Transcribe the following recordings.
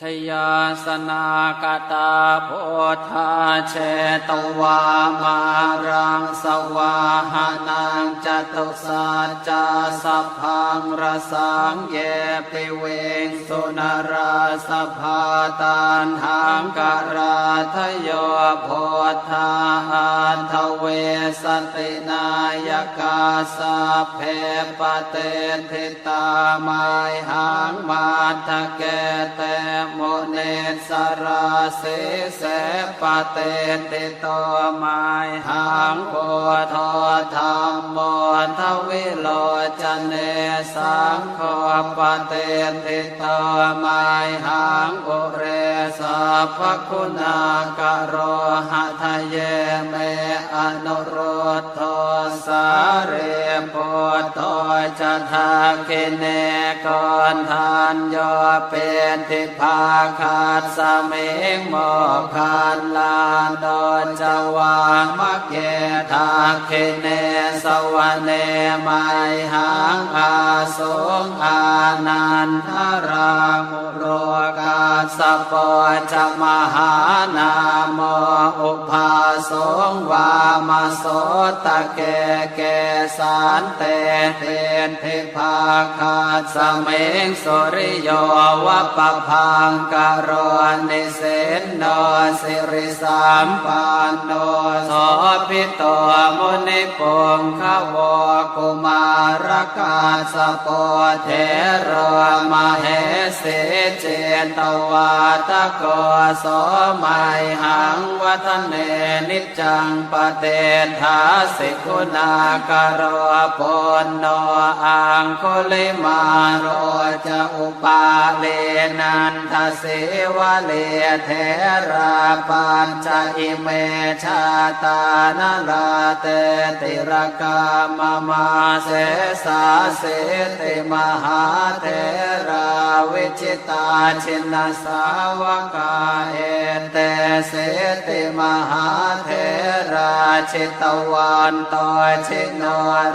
ชยาสนากตาโพธาเชตวามารังสวาหานังจ ตุสัจจะสัพพังรสังเยปิเวงสุนราสภาตันหังการาทโยโพธาอันทเวสตินายกาสะเพปเตทิตามายหังมาทะเกเตโมเนสราเสเสปเตติโตมายหังโพธธรรมโมทวิโลจเนสังโฆปเตติตตมายหังอุเรสัพคุณากโรหะทะเยเมอนุโรธ เรโพโตจะทาคิเนกอนทานโยเป็นทิพาคาดสเมงโมคานลานดอนจวามะเกทาคิเนสวะเนไมหังอาสงอานันทราาสปอจมหานามอุปาสงวามโสตะเกเกสานเตเทนเทพาคาสเมงสุริโยวะปะพังกโรนิเสนโนสิริสามปานโนโสพิโตมุนิปงขว กุมารกาสปเทโรมาเหสิเจนตวาตะโกโสมัยหังวัฒเนนิจังปเตทาสิกุณากโรปนโนอังคุลิมาโรจะอุปาเลนันทเสวะเลเทราปัญจอิเมชาตานลาเตติรกามมาเสสาเสติมหาเทราวิจิตาชินสาวกาเอเตเสติมหาเทร ราชิตวันตชิโน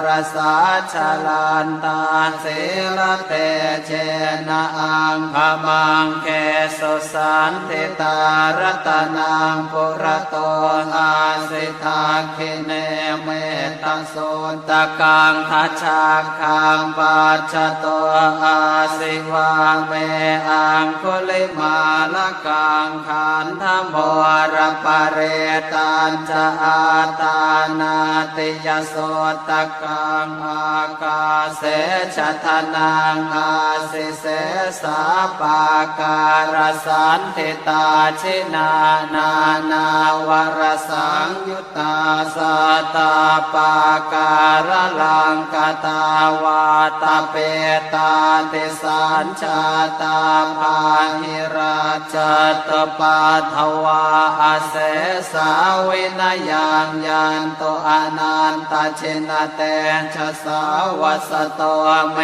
รสาชลันตาสิลเตเชนะอังพมังเกสุสันติตารตนังปุระโตอาสิทาคิเนเมตโสตะกังทัชชาคังปัจจโตอาสิวาเมอังคุลิมาลกังขันธโมรปะเรตันจะตานาติยโสตกังอากาเสชะทนังอาสิเสสาปาการสันติตาชินานานาวรสังยุตตาสตาปาการลังกตาวาตาเปตาติสัญชาตาภาหิราชตปาทวาอาเสสาวินยังยันโตอนันตาชินเตชะสาวัสโตเม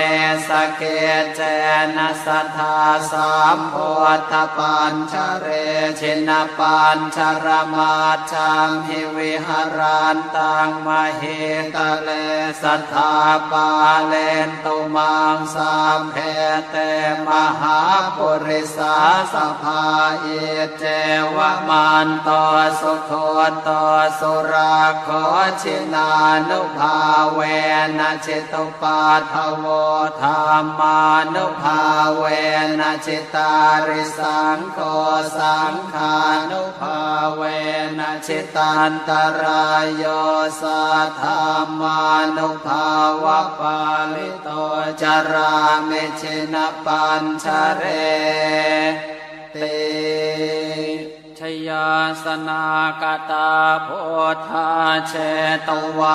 สเกเจนะสัทธาสามโพธปัญชเรชินปัญชรมาชังหิวิหารันตังมเหตะเลสัทธาปาเลนตุมังสามเพเตมหาปุริสาสภาเอเจวมันตสุโคตสุราขอชินานุภาเวนะจิตุปาทโวธรรมานุภาเวนะจิตาริสังโฆสังขานุภาเวนะจิตันตรายโยสัทธามานุภาวะปาลิโตจารามิชินปัญชเรติ ยาสนากตาโพธาเชตวา